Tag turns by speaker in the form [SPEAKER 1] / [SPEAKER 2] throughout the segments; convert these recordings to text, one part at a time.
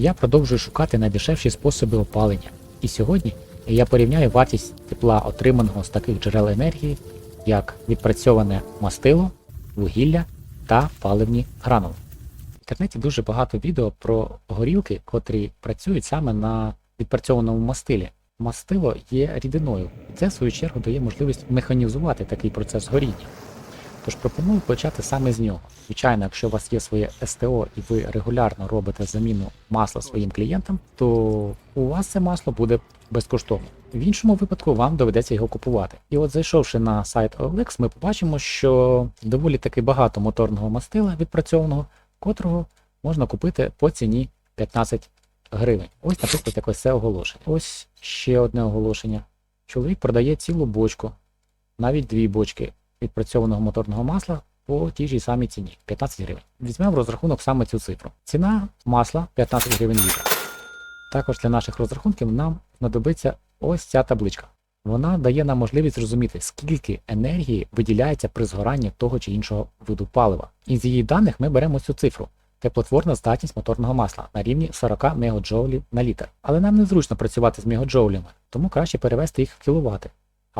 [SPEAKER 1] Я продовжую шукати найдешевші способи опалення. І сьогодні я порівняю вартість тепла, отриманого з таких джерел енергії, як відпрацьоване мастило, вугілля та паливні гранули. В інтернеті дуже багато відео про горілки, котрі працюють саме на відпрацьованому мастилі. Мастило є рідиною, і це в свою чергу дає можливість механізувати такий процес горіння. Тож пропоную почати саме з нього. Звичайно, якщо у вас є своє СТО і ви регулярно робите заміну масла своїм клієнтам, то у вас це масло буде безкоштовно. В іншому випадку вам доведеться його купувати. І от зайшовши на сайт OLX, ми побачимо, що доволі таки багато моторного мастила відпрацьованого, котрого можна купити по ціні 15 гривень. Ось, наприклад, якось це оголошення. Ось ще одне оголошення. Чоловік продає цілу бочку, навіть дві бочки відпрацьованого моторного масла по тій ж самій ціні 15 гривень. Візьмемо в розрахунок саме цю цифру. Ціна масла 15 гривень літр. Також для наших розрахунків нам знадобиться ось ця табличка. Вона дає нам можливість зрозуміти, скільки енергії виділяється при згоранні того чи іншого виду палива. Із її даних ми беремо цю цифру. Теплотворна здатність моторного масла на рівні 40 МДж на літр. Але нам незручно працювати з мегаджоулями, тому краще перевести їх в кіловати.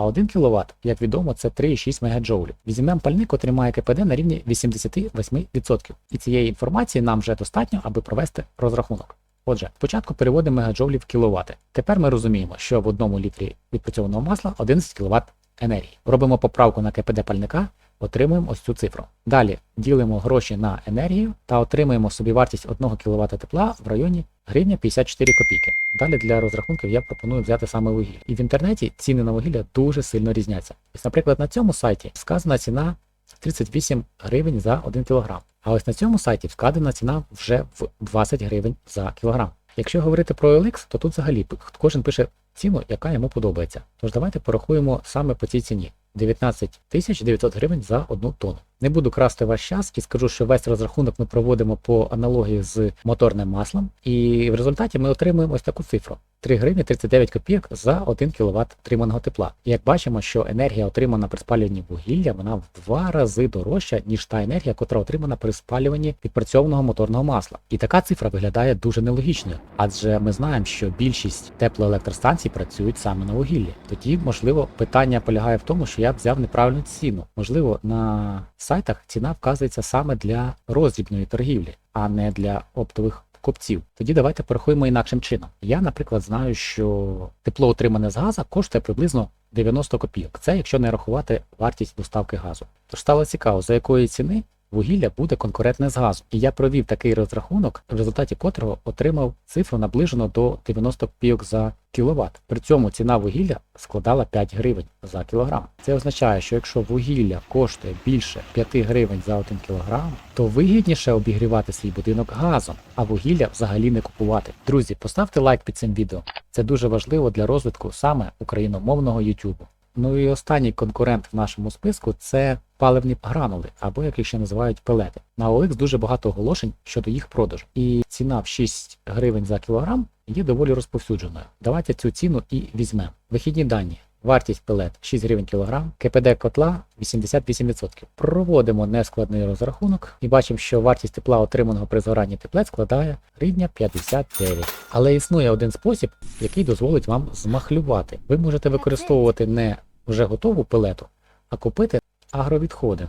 [SPEAKER 1] А 1 кВт, як відомо, це 3,6 МДж. Візьмемо пальник, котрий має КПД на рівні 88%. І цієї інформації нам вже достатньо, аби провести розрахунок. Отже, спочатку переводимо мегаджоулі в кіловати. Тепер ми розуміємо, що в одному літрі відпрацьованого масла 11 кВт енергії. Робимо поправку на КПД пальника, отримуємо ось цю цифру. Далі ділимо гроші на енергію та отримуємо собівартість 1 кВт тепла в районі гривня 54 копійки. Далі для розрахунків я пропоную взяти саме вугілля. І в інтернеті ціни на вугілля дуже сильно різняться. Ось, наприклад, на цьому сайті сказана ціна 38 гривень за 1 кг. А ось на цьому сайті вказана ціна вже в 20 гривень за кілограм. Якщо говорити про OLX, то тут взагалі кожен пише ціну, яка йому подобається. Тож давайте порахуємо саме по цій ціні. 19 900 гривень за одну тонну. Не буду красти ваш час і скажу, що весь розрахунок ми проводимо по аналогії з моторним маслом, і в результаті ми отримуємо ось таку цифру: 3 гривні 39 копійок за 1 кВт отриманого тепла. І як бачимо, що енергія, отримана при спалюванні вугілля, вона в два рази дорожча, ніж та енергія, котра отримана при спалюванні відпрацьованого моторного масла. І така цифра виглядає дуже нелогічною, адже ми знаємо, що більшість теплоелектростанцій працюють саме на вугіллі. Тоді, можливо, питання полягає в тому, що я взяв неправильну ціну. Можливо, на сайтах ціна вказується саме для роздрібної торгівлі, а не для оптових покупців. Тоді давайте порахуємо інакшим чином. Я, наприклад, знаю, що тепло отримане з газу коштує приблизно 90 копійок. Це якщо не рахувати вартість доставки газу. Тож стало цікаво, за якої ціни вугілля буде конкурентне з газом. І я провів такий розрахунок, в результаті котрого отримав цифру наближено до 90 копійок за кіловат. При цьому ціна вугілля складала 5 гривень за кілограм. Це означає, що якщо вугілля коштує більше 5 гривень за 1 кілограм, то вигідніше обігрівати свій будинок газом, а вугілля взагалі не купувати. Друзі, поставте лайк під цим відео. Це дуже важливо для розвитку саме україномовного YouTube. Ну і останній конкурент в нашому списку це паливні гранули, або як їх ще називають пелети. На OLX дуже багато оголошень щодо їх продажу, і ціна в 6 гривень за кілограм є доволі розповсюдженою. Давайте цю ціну і візьмемо. Вихідні дані. Вартість пелет 6 гривень кілограм, КПД котла 88%. Проводимо нескладний розрахунок і бачимо, що вартість тепла, отриманого при згоранні теплет, складає гривня 59. Але існує один спосіб, який дозволить вам змахлювати. Ви можете використовувати не вже готову пелету, а купити агровідходи.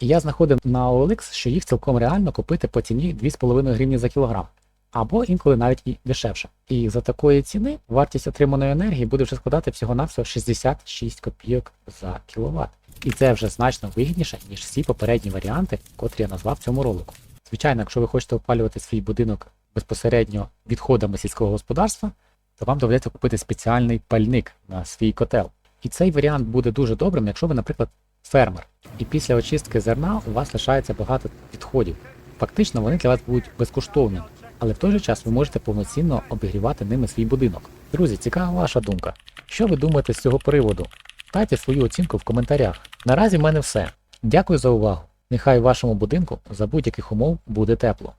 [SPEAKER 1] І я знаходив на OLX, що їх цілком реально купити по ціні 2,5 гривні за кілограм. Або інколи навіть і дешевше. І за такої ціни вартість отриманої енергії буде вже складати всього-навсього 66 копійок за кіловат. І це вже значно вигідніше, ніж всі попередні варіанти, котрі я назвав цьому ролику. Звичайно, якщо ви хочете опалювати свій будинок безпосередньо відходами сільського господарства, то вам доведеться купити спеціальний пальник на свій котел. І цей варіант буде дуже добрим, якщо ви, наприклад, фермер. І після очистки зерна у вас лишається багато відходів. Фактично вони для вас будуть безкоштовні, але в той же час ви можете повноцінно обігрівати ними свій будинок. Друзі, цікава ваша думка. Що ви думаєте з цього приводу? Дайте свою оцінку в коментарях. Наразі в мене все. Дякую за увагу. Нехай в вашому будинку за будь-яких умов буде тепло.